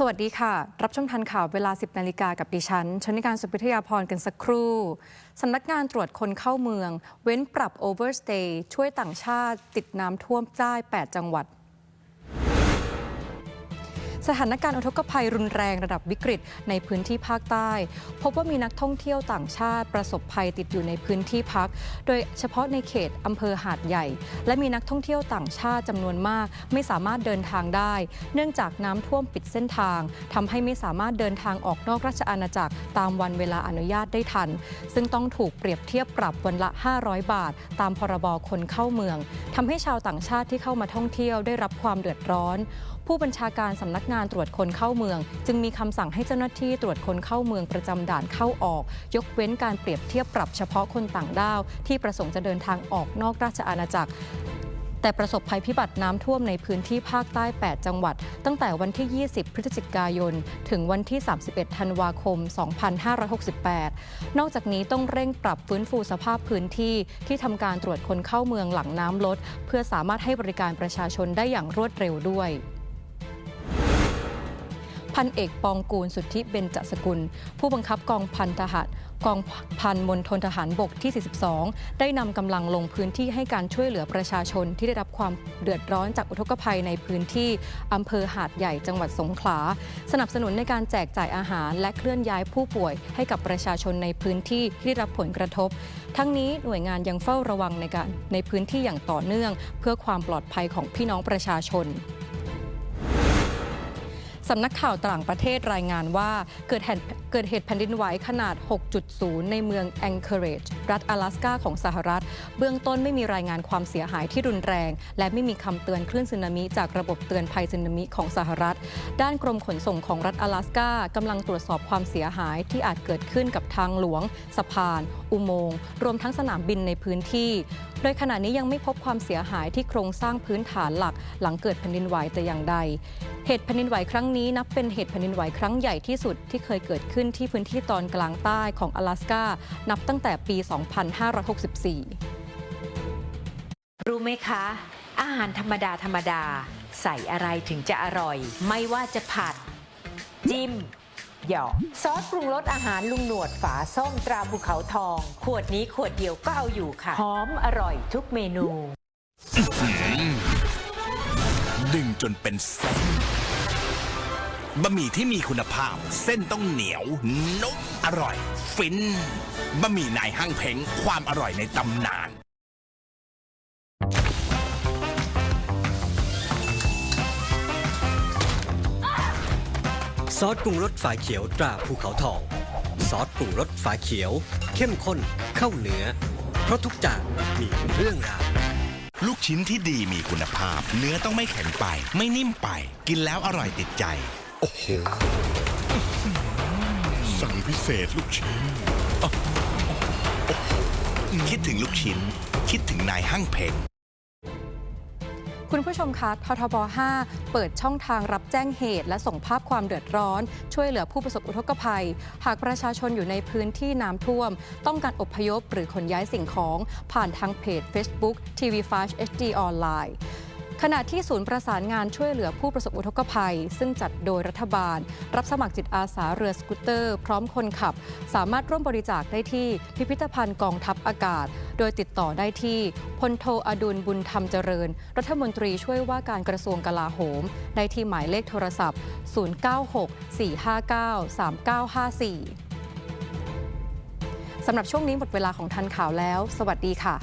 สวัสดีค่ะ รับชมทันข่าวเวลา 10 นาฬิกากับดิฉัน ชนิการสุพิทยาพรกันสักครู่ สำนักงานตรวจคนเข้าเมือง เว้นปรับโอเวอร์สเตย์ช่วยต่างชาติติดน้ำท่วมใต้8จังหวัด สถานการณ์อุทกภัยรุนแรงระดับวิกฤตในพื้นที่ภาคใต้ พบว่ามีนักท่องเที่ยวต่างชาติประสบภัยติดอยู่ในพื้นที่พัก โดยเฉพาะในเขตอำเภอหาดใหญ่ และมีนักท่องเที่ยวต่างชาติจำนวนมาก ไม่สามารถเดินทางได้ เนื่องจากน้ำท่วมปิดเส้นทางทำให้ไม่สามารถเดินทางออกนอกราชอาณาจักรตามวันเวลาอนุญาตได้ทัน ซึ่งต้องถูกเปรียบเทียบปรับวันละ 500 บาท ตามพรบคนเข้าเมืองทำให้ชาวต่างชาติที่เข้ามาท่องเที่ยวได้รับความเดือดร้อน ผู้บัญชาการสำนักงานตรวจคนเข้าเมือง จึงมีคำสั่งให้เจ้าหน้าที่ตรวจคนเข้าเมืองประจำด่านเข้าออก ยกเว้นการเปรียบเทียบปรับเฉพาะคนต่างด้าว ที่ประสงค์จะเดินทางออกนอกราชอาณาจักรแต่ประสบภัยพิบัติน้ำท่วมในพื้นที่ภาคใต้ 8 จังหวัด ตั้งแต่วันที่ 20 พฤศจิกายน ถึงวันที่ 31 ธันวาคม 2568 นอกจากนี้ต้องเร่งปรับฟื้นฟูสภาพพื้นที่ที่ทำการตรวจคนเข้าเมืองหลังน้ำลด เพื่อสามารถให้บริการประชาชนได้อย่างรวดเร็วด้วย พันเอกปองกูลสุทธิเบญจสกุล ผู้บังคับกองพันทหารกองพันมณฑลทหารบกที่ 42 ได้นำกำลังลงพื้นที่ให้การช่วยเหลือประชาชนที่ได้รับความเดือดร้อนจากอุทกภัยในพื้นที่อำเภอหาดใหญ่จังหวัดสงขลา สนับสนุนในการแจกจ่ายอาหาร และเคลื่อนย้ายผู้ป่วยให้กับประชาชนในพื้นที่ที่ได้รับผลกระทบ ทั้งนี้หน่วยงานยังเฝ้าระวังในการในพื้นที่อย่างต่อเนื่อง เพื่อความปลอดภัยของพี่น้องประชาชน สำนักข่าวต่างประเทศรายงานว่าเกิดเหตุเกิดเหตุแผ่นดินไหวขนาด 6.0 ในเมืองแองเกอร์เรจรัฐ阿拉สกาของสหรัฐ เบื้องต้นไม่มีรายงานความเสียหายที่รุนแรง และไม่มีคำเตือนคลื่นสึนามิจากระบบเตือนภัยสึนามิของสหรัฐ ด้านกรมขนส่งของรัฐ阿拉สกากำลังตรวจสอบความเสียหายที่อาจเกิดขึ้นกับทางหลวง สะพาน อุโมงค์ รวมทั้งสนามบินในพื้นที่ โดยขณะนี้ยังไม่พบความเสียหายที่โครงสร้างพื้นฐานหลัก หลังเกิดแผ่นดินไหวแต่อย่างใด เหตุแผ่นดินไหวครั้งนี้นับเป็นเหตุแผ่นดินไหวครั้งใหญ่ที่สุดที่เคยเกิดขึ้นที่พื้นที่ตอนกลางใต้ของ阿拉สกานับตั้งแต่ปี 2564 รู้ไหมคะ อาหารธรรมดาธรรมดา ใส่อะไรถึงจะอร่อย ไม่ว่าจะผัด จิ้มหยอกซอสปรุงรสอาหารลุงหนวดฝาส้มตราภูเขาทอง ขวดนี้ขวดเดียวก็เอาอยู่ค่ะ หอมอร่อยทุกเมนู ดึงจนเป็นเส้นบะหมี่ที่มีคุณภาพ เส้นต้องเหนียว นุ่มอร่อย ฟินบะหมี่นายห้างเพ้งความอร่อยในตำนานซอสปรุงรสฝาเขียวตราภูเขาทอง ซอสปรุงรสฝาเขียว เข้มข้นเข้าเนื้อ เพราะทุกจานมีเรื่องราว ลูกชิ้นที่ดีมีคุณภาพ เนื้อต้องไม่แข็งไป ไม่นิ่มไป กินแล้วอร่อยติดใจ โอ้โห สั่งพิเศษลูกชิ้น คิดถึงลูกชิ้น คิดถึงนายห้างเพ้ง คุณผู้ชมคะททบ 5 เปิดช่องทางรับแจ้งเหตุ และส่งภาพความเดือดร้อน ช่วยเหลือผู้ประสบอุทกภัย หากประชาชนอยู่ในพื้นที่น้ำท่วม ต้องการอพยพหรือขนย้ายสิ่งของ ผ่านทางเพจ Facebook TV5 HD ออนไลน์ ขณะที่ศูนย์ประสานงานช่วยเหลือผู้ประสบอุทกภัย ซึ่งจัดโดยรัฐบาล รับสมัครจิตอาสาเรือสกูตเตอร์ พร้อมคนขับ สามารถร่วมบริจาคได้ที่พิพิธภัณฑ์กองทัพอากาศ โดยติดต่อได้ที่พลโทอดุลบุญธรรมเจริญ รัฐมนตรีช่วยว่าการกระทรวงกลาโหม ได้ที่หมายเลขโทรศัพท์ 096 459 3954สำหรับช่วงนี้หมดเวลาของทันข่าวแล้ว สวัสดีค่ะ